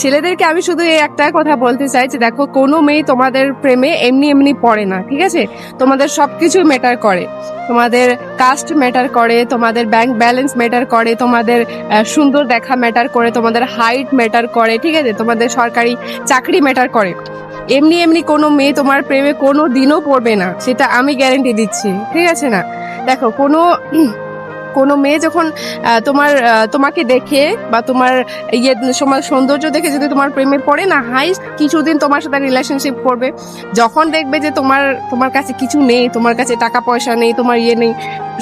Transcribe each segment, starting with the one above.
ছেলেদেরকে আমি শুধু এই একটা কথা বলতে চাই যে দেখো, কোনো মেয়ে তোমাদের প্রেমে এমনি এমনি পড়ে না, ঠিক আছে? তোমাদের সবকিছু ম্যাটার করে। তোমাদের কাস্ট ম্যাটার করে, তোমাদের ব্যাংক ব্যালেন্স ম্যাটার করে, তোমাদের সুন্দর দেখা ম্যাটার করে, তোমাদের হাইট ম্যাটার করে, ঠিক আছে? তোমাদের সরকারি চাকরি ম্যাটার করে। এমনি এমনি কোনো মেয়ে তোমার প্রেমে কোনো দিনও পড়বে না, সেটা আমি গ্যারেন্টি দিচ্ছি, ঠিক আছে না? দেখো, কোনো কোনো মেয়ে যখন তোমার তোমাকে দেখে বা তোমার ইয়ে সময় সৌন্দর্য দেখে যদি তোমার প্রেমে পড়ে না হাইস্ট কিছুদিন তোমার সাথে রিলেশনশিপ করবে। যখন দেখবে যে তোমার তোমার কাছে কিছু নেই, তোমার কাছে টাকা পয়সা নেই, তোমার ইয়ে নেই,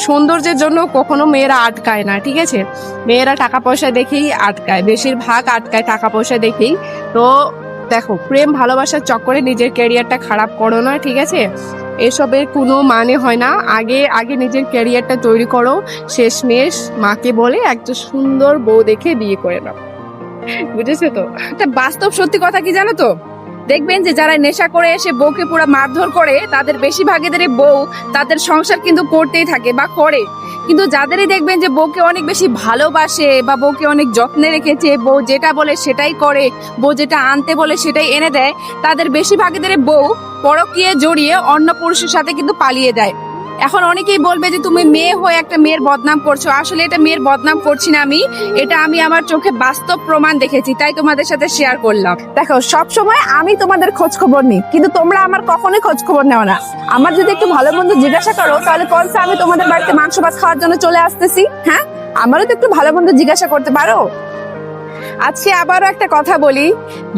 সৌন্দর্যের জন্য কখনো মেয়েরা আটকায় না, ঠিক আছে? মেয়েরা টাকা পয়সা দেখেই আটকায়, বেশিরভাগ আটকায় টাকা পয়সা দেখেই। তো দেখো, প্রেম ভালোবাসার চক্করে নিজের ক্যারিয়ারটা খারাপ করো না, ঠিক আছে? এসবের কোনো মানে হয় না। আগে আগে নিজের ক্যারিয়ারটা তৈরি করো। শেষমেশ মাকে বলে একটা সুন্দর বউ দেখে বিয়ে করে নাও। বুঝেছ তো? তা বাস্তব সত্যি কথা কি জানো তো? দেখবেন যে যারা নেশা করে এসে বউকে পুরো মারধর করে, তাদের বেশিরভাগেদের বউ তাদের সংসার কিন্তু করতেই থাকে বা করে। কিন্তু যাদেরই দেখবেন যে বউকে অনেক বেশি ভালোবাসে বা বউকে অনেক যত্নে রেখেছে, বউ যেটা বলে সেটাই করে, বউ যেটা আনতে বলে সেটাই এনে দেয়, তাদের বেশিরভাগেদের বউ পরকীয়ে জড়িয়ে অন্য পুরুষের সাথে কিন্তু পালিয়ে যায়। এখন অনেকেই বলবে যে তুমি মেয়ে হয়ে একটা মেয়ের বদনাম করছ। আসলে এটা মেয়ের বদনাম করছি না আমি। এটা আমি আমার চোখে বাস্তব প্রমাণ দেখেছি, তাই তোমাদের সাথে শেয়ার করলাম। দেখো সব সময় আমি তোমাদের খোঁজ খবর নিই, কিন্তু তোমরা আমার কখনোই খোঁজ খবর নেও না। আমার যদি একটু ভালো মন্দ জিজ্ঞাসা করো, তাহলে কনসা আমি তোমাদের বাড়িতে মাংস ভাত খাওয়ার জন্য চলে আসতেছি। হ্যাঁ? আমারও তো একটু ভালো মন্দ জিজ্ঞাসা করতে পারো? আজকে আবারও একটা কথা বলি,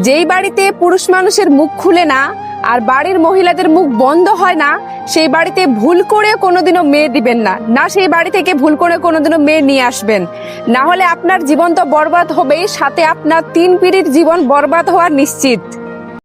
যেই বাড়িতে পুরুষ মানুষের মুখ খুলে না আর বাড়ির মহিলাদের মুখ বন্ধ হয় না, সেই বাড়িতে ভুল করে কোনোদিনও মেয়ে দিবেন না। না সেই বাড়ি থেকে ভুল করে কোনোদিনও মেয়ে নিয়ে আসবেন। না হলে আপনার জীবন তো বরবাদ হবেই, সাথে আপনার তিন পিড়ির জীবন বরবাদ হওয়া নিশ্চিত।